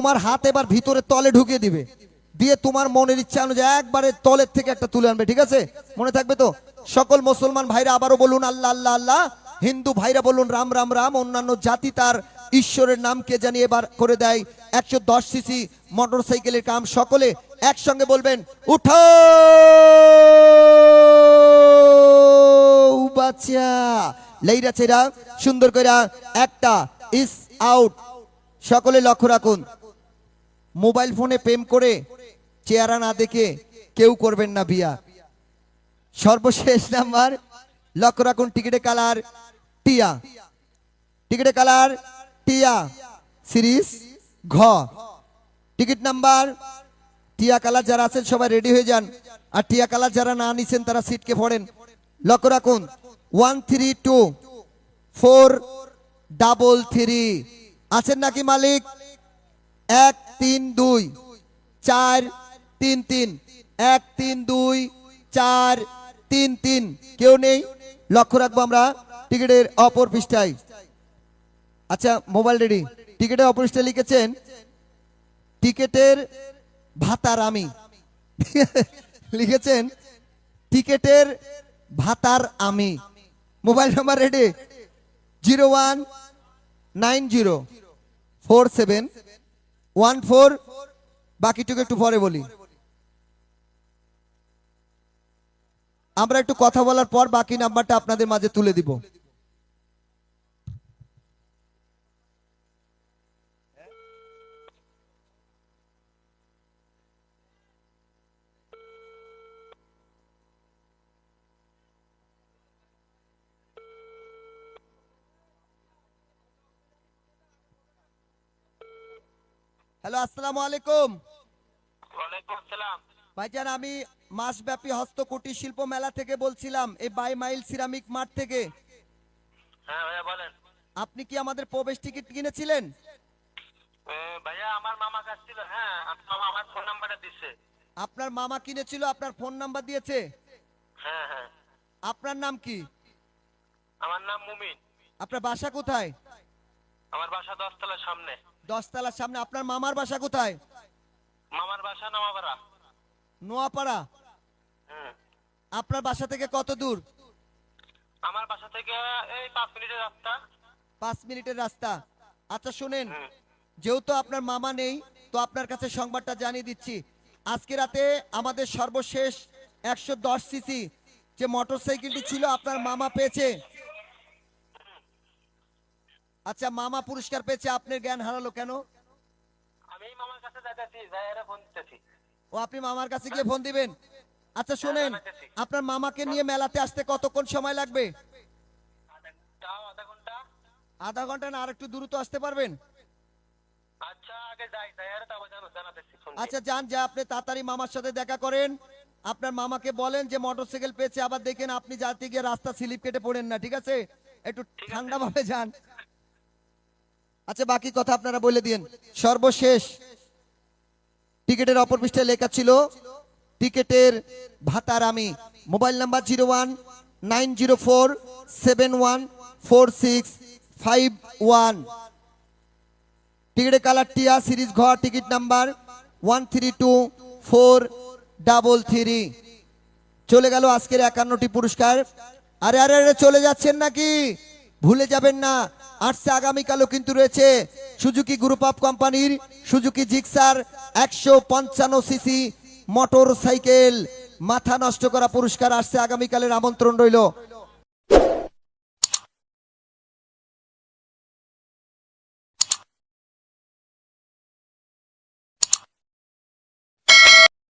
তোমার হাত এবার ভিতরে তলে ঢুকিয়ে দিবে। দিয়ে তোমার মনের ইচ্ছা অনুযায়ী একবারে তলের থেকে একটা তুলে আনবে, ঠিক আছে? মনে থাকবে তো? সকল মুসলমান ভাইরা আবারও বলুন, আল্লাহ আল্লাহ আল্লাহ। হিন্দু ভাইরা বলুন, রাম রাম রাম। অন্যান্য জাতি তার ঈশ্বরের নামকে জানিয়ে এবার করে দেয়। একশো দশ সিসি মোটর সাইকেলের কাম সকলে একসঙ্গে বলবেন, উঠো! লেইরা চেরা সুন্দর করে একটা ইস আউট সকলে লক্ষ্য রাখুন। মোবাইল ফোনে প্রেম করে চেহারা না দেখে কেউ করবেন না বিয়া। সর্বশেষ নাম্বার লক্ষ্য রাখুন টিকিটে কালার টিয়া। টিকিটে কালার টিয়া সিরিজ ঘ। টিকিট নাম্বার, টিয়া কালার যারা আছেন সবাই রেডি হয়ে যান। আর টিয়া কালার যারা না নিছেন তারা সিটকে পড়েন। লক্ষ্য রাখুন one three two four double three. আছেন নাকি মালিক? এক তিন দুই, চার তিন তিন, এক তিন দুই, চার তিন তিন। কেউ নেই? লক্ষ্য রাখব আমরা, টিকিটের অপর পৃষ্ঠায়। আচ্ছা মোবাইল রেডি। টিকিটের অপর পৃষ্ঠায় লিখেছেন, টিকেটের ভাতার আমি। লিখেছেন, টিকেটের ভাতার আমি। Mobile number ready. Zero one nine zero, four seven one four বাকিটুকু একটু পরে বলি। আমরা একটু কথা বলার পর বাকি নাম্বারটা আপনাদের মাঝে তুলে দিব। হ্যালো আসসালামু আলাইকুম। ভাইজান আমি মাসব্যাপী হস্তকুটির শিল্প মেলা থেকে বলছিলাম এই বাই মাইল সিরামিক মাঠ থেকে। হ্যাঁ ভাইয়া বলেন। আপনি কি আমাদের প্রবেশ টিকিট কিনেছিলেন? ভাইয়া আমার মামা কাছ ছিল হ্যাঁ আমার মামা আমার ফোন নাম্বারটা আপনার মামা কিনেছিল আপনার ফোন নাম্বার দিয়েছে? হ্যাঁ হ্যাঁ। আপনার নাম কি? আমার নাম মুমিন। আপনার বাসা কোথায়? আমার বাসা দশতলার সামনে। দশতলার সামনে। আপনার মামার বাসা কোথায়? মামার বাসা নামাপাড়া নোয়াপাড়া আপনার বাসা থেকে কত দূর? আমার বাসা থেকে এই পাঁচ মিনিটের রাস্তা। পাঁচ মিনিটের রাস্তা। আচ্ছা শুনেন। যেহেতু আপনার মামা নেই তো আপনার কাছে সংবাদটা জানিয়ে দিচ্ছি। আজকে রাতে আমাদের সর্বশেষ একশো দশ সিসি যে মোটরসাইকেলটি ছিল আপনার মামা পেয়েছে। আচ্ছা মামা পুরস্কার পেয়েছে আপনার জ্ঞান হারালো কেন? আমি মামার কাছে যাইতেছি যাইয়ারে ফোন দিতেছি। ও আপনি মামার কাছে গিয়ে ফোন দিবেন? আচ্ছা শোনেন আপনার মামাকে নিয়ে মেলাতে আসতে কতক্ষণ সময় লাগবে? আধা ঘণ্টা না আর একটু দ্রুত আসতে পারবেন? আচ্ছা। আচ্ছা যান যে আপনি তাড়াতাড়ি মামার সাথে দেখা করেন। আপনার মামাকে বলেন যে মোটরসাইকেল পেয়েছে আবার দেখেন আপনি যাতে গিয়ে রাস্তা স্লিপ কেটে পড়েন না ঠিক আছে? একটু ঠান্ডা ভাবে যান। আচ্ছা বাকি কথা আপনারা বলে দিন সর্বশেষ টিকিটের অপর পৃষ্ঠায় লেখা ছিল, টিকিটের ভাতার আমি। Mobile number zero one nine zero four seven one four six five one. টিকিটের কালার টিয়া, সিরিজ ঘর, ticket number one three two four double three. চলে গেল আজকের একান্নটি পুরস্কার। আরে আরে আরে, চলে যাচ্ছেন নাকি? ভুলে যাবেন না। আসছে আগামীকালও কিন্তু রয়েছে সুজুকি গ্রুপ অফ কোম্পানির সুজুকি জিক্সার একশো পঞ্চান্ন সিসি মোটর সাইকেল মাথা নষ্ট করা পুরস্কার আসছে আগামীকালের আমন্ত্রণ রইল।